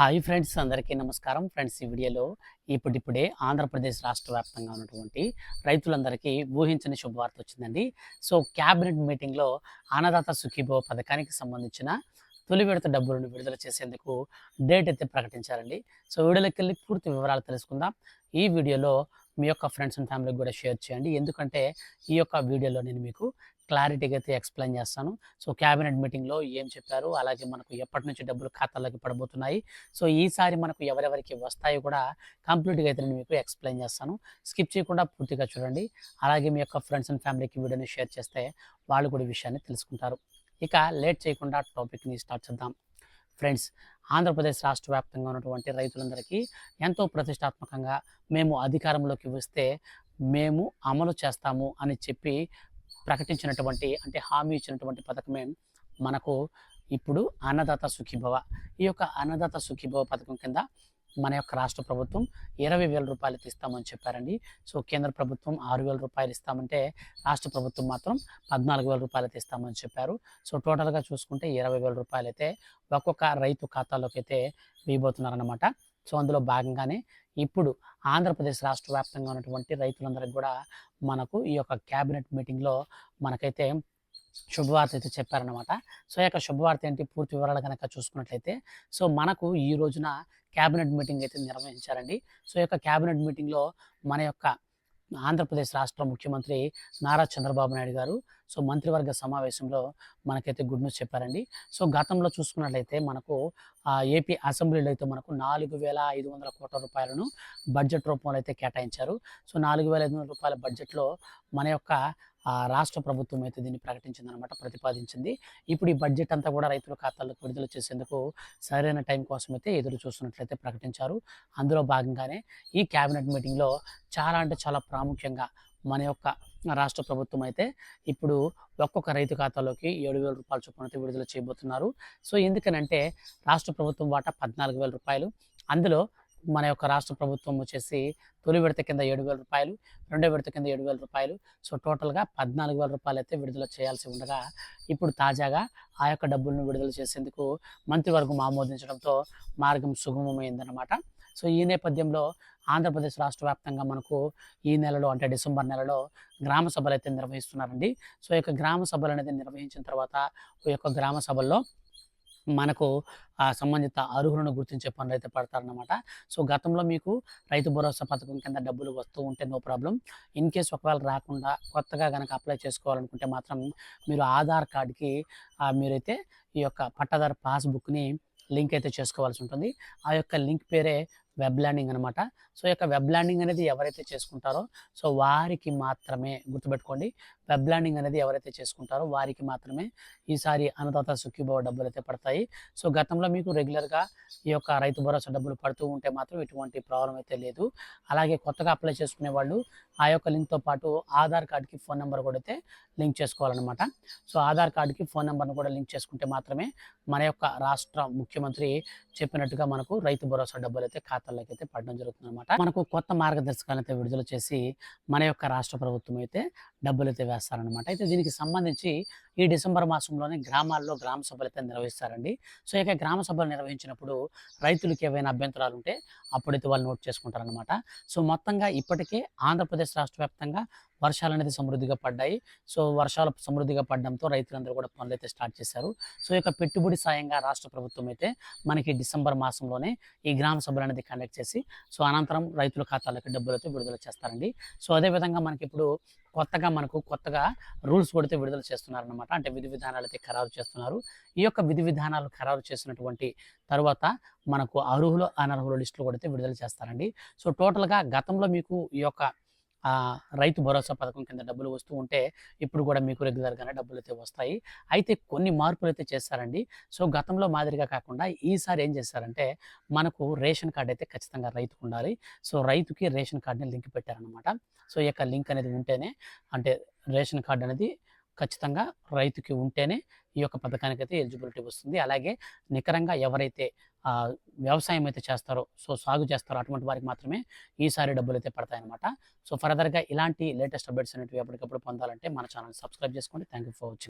Hi friends అందరికీ నమస్కారం. Friends ఈ వీడియోలో ఇప్పుడిప్పుడే ఆంధ్రప్రదేశ్ రాష్ట్ర వ్యాప్తంగా ఉన్నటువంటి రైతులందరికీ ఊహించని శుభవార్త వచ్చిందండి. సో క్యాబినెట్ మీటింగ్లో అన్నదాత సుఖీభో పథకానికి సంబంధించిన తొలి విడత డబ్బులను విడుదల చేసేందుకు డేట్ అయితే ప్రకటించారండి. సో వీడియోలోకి వెళ్ళి పూర్తి వివరాలు తెలుసుకుందాం. ఈ వీడియోలో మీ యొక్క ఫ్రెండ్స్ అండ్ ఫ్యామిలీకి కూడా షేర్ చేయండి. ఎందుకంటే ఈ యొక్క వీడియోలో నేను మీకు క్లారిటీగా అయితే ఎక్స్ప్లెయిన్ చేస్తాను. సో క్యాబినెట్ మీటింగ్లో ఏం చెప్పారు అలాగే మనకు ఎప్పటి నుంచి డబ్బులు ఖాతాలోకి పడబోతున్నాయి. సో ఈసారి మనకు ఎవరెవరికి వస్తాయో కూడా కంప్లీట్గా అయితే నేను మీకు ఎక్స్ప్లెయిన్ చేస్తాను. స్కిప్ చేయకుండా పూర్తిగా చూడండి. అలాగే మీ యొక్క ఫ్రెండ్స్ అండ్ ఫ్యామిలీకి వీడియోని షేర్ చేస్తే వాళ్ళు కూడా విషయాన్ని తెలుసుకుంటారు. ఇక లేట్ చేయకుండా టాపిక్ని స్టార్ట్ చేద్దాం. ఫ్రెండ్స్ ఆంధ్రప్రదేశ్ రాష్ట్ర వ్యాప్తంగా ఉన్నటువంటి రైతులందరికీ ఎంతో ప్రతిష్టాత్మకంగా మేము అధికారంలోకి వస్తే మేము అమలు చేస్తాము అని చెప్పి ప్రకటించినటువంటి అంటే హామీ ఇచ్చినటువంటి పథకమే మనకు ఇప్పుడు అన్నదాత సుఖీభవ. ఈ యొక్క అన్నదాత సుఖీభవ పథకం కింద మన యొక్క రాష్ట్ర ప్రభుత్వం ఇరవై వేల రూపాయలు ఇస్తామని చెప్పారండి. సో కేంద్ర ప్రభుత్వం ఆరు వేల రూపాయలు ఇస్తామంటే రాష్ట్ర ప్రభుత్వం మాత్రం పద్నాలుగు వేల రూపాయలు ఇస్తామని చెప్పారు. సో టోటల్గా చూసుకుంటే ఇరవై వేల రూపాయలు అయితే ఒక్కొక్క రైతు ఖాతాలోకి అయితే వేయబోతున్నారన్నమాట. సో అందులో భాగంగానే ఇప్పుడు ఆంధ్రప్రదేశ్ రాష్ట్ర వ్యాప్తంగా ఉన్నటువంటి రైతులందరికీ కూడా మనకు ఈ యొక్క క్యాబినెట్ మీటింగ్లో మనకైతే శుభవార్త అయితే చెప్పారనమాట సో యొక్క శుభవార్త ఏంటి? పూర్తి వివరాలు కనుక చూసుకున్నట్లయితే సో మనకు ఈ రోజున క్యాబినెట్ మీటింగ్ అయితే నిర్వహించారండి. సో ఈ యొక్క క్యాబినెట్ మీటింగ్లో మన యొక్క ఆంధ్రప్రదేశ్ రాష్ట్ర ముఖ్యమంత్రి నారా చంద్రబాబు నాయుడు గారు. సో మంత్రివర్గ సమావేశంలో మనకైతే గుడ్ న్యూస్ చెప్పారండి. సో గతంలో చూసుకున్నట్లయితే మనకు ఏపీ అసెంబ్లీలో అయితే మనకు నాలుగు వేల ఐదు వందల కోట్ల రూపాయలను బడ్జెట్ రూపంలో అయితే కేటాయించారు. సో నాలుగు వేల ఐదు వందల రూపాయల బడ్జెట్లో మన యొక్క రాష్ట్ర ప్రభుత్వం అయితే దీన్ని ప్రకటించిందనమాట ప్రతిపాదించింది. ఇప్పుడు ఈ బడ్జెట్ అంతా కూడా రైతుల ఖాతాలకు విడుదల చేసేందుకు సరైన టైం కోసం అయితే ఎదురు చూస్తున్నట్లయితే ప్రకటించారు. అందులో భాగంగానే ఈ క్యాబినెట్ మీటింగ్లో చాలా అంటే చాలా ప్రాముఖ్యంగా మన యొక్క రాష్ట్ర ప్రభుత్వం అయితే ఇప్పుడు ఒక్కొక్క రైతు ఖాతాలోకి ఏడు వేల రూపాయల చొప్పున అయితే విడుదల చేయబోతున్నారు. సో ఎందుకనంటే రాష్ట్ర ప్రభుత్వం వాటా పద్నాలుగు వేల రూపాయలు. అందులో మన యొక్క రాష్ట్ర ప్రభుత్వం వచ్చేసి తొలి విడత కింద ఏడు వేల రూపాయలు రెండో విడత కింద ఏడు వేల రూపాయలు. సో టోటల్గా పద్నాలుగు వేల రూపాయలు అయితే విడుదల చేయాల్సి ఉండగా ఇప్పుడు తాజాగా ఆ యొక్క డబ్బులను విడుదల చేసేందుకు మంత్రివర్గం ఆమోదించడంతో మార్గం సుగమమైందన్నమాట. సో ఈ నేపథ్యంలో ఆంధ్రప్రదేశ్ రాష్ట్ర వ్యాప్తంగా మనకు ఈ నెలలో అంటే డిసెంబర్ నెలలో గ్రామ సభలు అయితే నిర్వహిస్తున్నారండి. సో ఈ యొక్క గ్రామ సభలు అనేది నిర్వహించిన తర్వాత ఈ యొక్క గ్రామ సభల్లో మనకు ఆ సంబంధిత అర్హులను గుర్తించే పనులు అయితే పడతారనమాట సో గతంలో మీకు రైతు భరోసా పథకం కింద డబ్బులు వస్తూ ఉంటే నో ప్రాబ్లం. ఇన్ కేస్ ఒకవేళ రాకుండా కొత్తగా కనుక అప్లై చేసుకోవాలనుకుంటే మాత్రం మీరు ఆధార్ కార్డ్కి మీరైతే ఈ యొక్క పట్టాదారు పాస్బుక్ని లింక్ అయితే చేసుకోవాల్సి ఉంటుంది. ఆ యొక్క లింక్ పేరే వెబ్ ల్యాండింగ్ అనమాట సో ఈ యొక్క వెబ్ ల్యాండింగ్ అనేది ఎవరైతే చేసుకుంటారో సో వారికి మాత్రమే గుర్తుపెట్టుకోండి. వెబ్ ల్యాండింగ్ అనేది ఎవరైతే చేసుకుంటారో వారికి మాత్రమే ఈసారి అన్నదాత సుఖీభవ డబ్బులు అయితే పడతాయి. సో గతంలో మీకు రెగ్యులర్గా ఈ యొక్క రైతు భరోసా డబ్బులు పడుతూ ఉంటే మాత్రం ఎటువంటి ప్రాబ్లం అయితే లేదు. అలాగే కొత్తగా అప్లై చేసుకునే వాళ్ళు ఆ యొక్క లింక్తో పాటు ఆధార్ కార్డ్కి ఫోన్ నెంబర్ కూడా అయితే లింక్ చేసుకోవాలన్నమాట. సో ఆధార్ కార్డుకి ఫోన్ నెంబర్ను కూడా లింక్ చేసుకుంటే మాత్రమే మన యొక్క రాష్ట్ర ముఖ్యమంత్రి చెప్పినట్టుగా మనకు రైతు భరోసా డబ్బులు అయితే ఖాతాల్లోకి అయితే పడడం జరుగుతుంది అనమాట మనకు కొత్త మార్గదర్శకాలను అయితే విడుదల చేసి మన యొక్క రాష్ట్ర ప్రభుత్వం అయితే డబ్బులు అయితే వేస్తారనమాట అయితే దీనికి సంబంధించి ఈ డిసెంబర్ మాసంలోనే గ్రామాల్లో గ్రామ సభలు అయితే నిర్వహిస్తారండి. సో ఇక గ్రామ సభలు నిర్వహించినప్పుడు రైతులకు ఏవైనా అభ్యంతరాలు ఉంటే అప్పుడైతే వాళ్ళు నోట్ చేసుకుంటారనమాట సో మొత్తంగా ఇప్పటికే ఆంధ్రప్రదేశ్ రాష్ట్ర వ్యాప్తంగా వర్షాలు అనేది సమృద్ధిగా పడ్డాయి. సో వర్షాలు సమృద్ధిగా పడడంతో రైతులందరూ కూడా పనులు అయితే స్టార్ట్ చేశారు. సో ఇక పెట్టుబడి సాయంగా రాష్ట్ర ప్రభుత్వం అయితే మనకి డిసెంబర్ మాసంలోనే ఈ గ్రామ సభలు అనేది కండక్ట్ చేసి సో అనంతరం రైతుల ఖాతాలకు డబ్బులు అయితే విడుదల చేస్తారండి. సో అదేవిధంగా మనకి ఇప్పుడు కొత్తగా మనకు కొత్తగా రూల్స్ కొడితే విడుదల చేస్తున్నారన్నమాట. అంటే విధి విధానాలు అయితే ఖరారు చేస్తున్నారు. ఈ యొక్క విధి విధానాలు ఖరారు చేసినటువంటి తర్వాత మనకు అర్హులు అనర్హుల లిస్టులు కూడా అయితే విడుదల చేస్తారండి. సో టోటల్గా గతంలో మీకు ఈ యొక్క రైతు భరోసా పథకం కింద డబ్బులు వస్తూ ఉంటే ఇప్పుడు కూడా మీకు రెగ్యులర్గానే డబ్బులు అయితే వస్తాయి. అయితే కొన్ని మార్పులు అయితే చేస్తారండి సో గతంలో మాదిరిగా కాకుండా ఈసారి ఏం చేస్తారంటే మనకు రేషన్ కార్డు అయితే ఖచ్చితంగా రైతుకు ఉండాలి. సో రైతుకి రేషన్ కార్డుని లింక్ పెట్టారనమాట సో ఈ యొక్క లింక్ అనేది ఉంటేనే అంటే రేషన్ కార్డు అనేది ఖచ్చితంగా రైతుకి ఉంటేనే ఈ యొక్క పథకానికి అయితే ఎలిజిబిలిటీ వస్తుంది. అలాగే నికరంగా ఎవరైతే వ్యవసాయం అయితే చేస్తారో సో సాగు చేస్తారో అటువంటి వారికి మాత్రమే ఈసారి డబ్బులు అయితే పడతాయన్నమాట. సో ఫర్దర్గా ఇలాంటి లేటెస్ట్ అప్డేట్స్ అనేవి ఎప్పటికప్పుడు పొందాలంటే మన ఛానల్ సబ్స్క్రైబ్ చేసుకోండి. Thank you for watching.